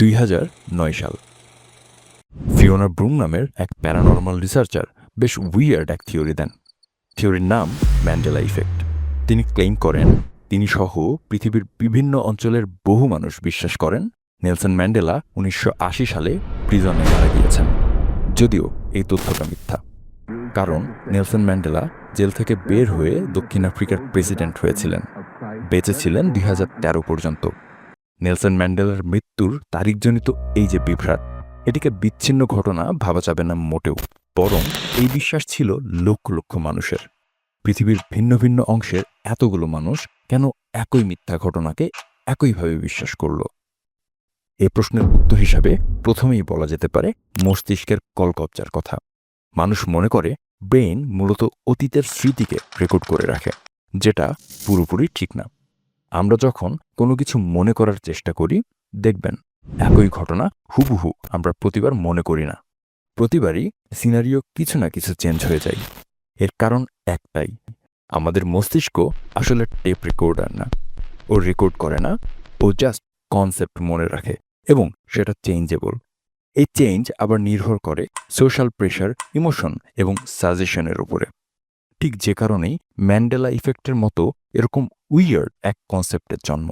দুই হাজার নয় সাল। ফিওনা ব্রুম নামের এক প্যারানর্মাল রিসার্চার বেশ উইয়ার্ড এক থিওরি দেন। থিওরির নাম ম্যান্ডেলা ইফেক্ট তিনি ক্লেইম করেন, তিনি সহ পৃথিবীর বিভিন্ন অঞ্চলের বহু মানুষ বিশ্বাস করেন, নেলসন ম্যান্ডেলা উনিশশো আশি সালে প্রিজনে মারা গিয়েছেন। যদিও এই তথ্যটা মিথ্যা। কারণ নেলসন ম্যান্ডেলা জেল থেকে বের হয়ে দক্ষিণ আফ্রিকার প্রেসিডেন্ট হয়েছিলেন। বেঁচে ছিলেন দুই হাজার তেরো পর্যন্ত। নেলসন ম্যান্ডেলার মৃত্যুর তারিখজনিত এই যে বিভ্রাট, এটিকে বিচ্ছিন্ন ঘটনা ভাবা যাবে না মোটেও, বরং এই বিশ্বাস ছিল লক্ষ লক্ষ মানুষের। পৃথিবীর ভিন্ন ভিন্ন অংশের এতগুলো মানুষ কেন একই মিথ্যা ঘটনাকে একইভাবে বিশ্বাস করল? এ প্রশ্নের উত্তর হিসাবে প্রথমেই বলা যেতে পারে মস্তিষ্কের কলকবজার কথা। মানুষ মনে করে ব্রেইন মূলত অতীতের স্মৃতিকে রেকর্ড করে রাখে, যেটা পুরোপুরি ঠিক না। আমরা যখন কোনো কিছু মনে করার চেষ্টা করি, দেখবেন একই ঘটনা হুবহু আমরা প্রতিবার মনে করি না। প্রতিবারই সিনারিও কিছু না কিছু চেঞ্জ হয়ে যায়। এর কারণ একটাই, আমাদের মস্তিষ্ক আসলে টেপ রেকর্ডার না। ও রেকর্ড করে না, ও জাস্ট কনসেপ্ট মনে রাখে এবং সেটা চেঞ্জেবল এই চেঞ্জ আবার নির্ভর করে সোশ্যাল প্রেশার ইমোশন এবং সাজেশনের উপরে। ঠিক যে কারণেই ম্যান্ডেলা ইফেক্টের মতো এরকম উইয়ার্ড এক কনসেপ্টের জন্ম।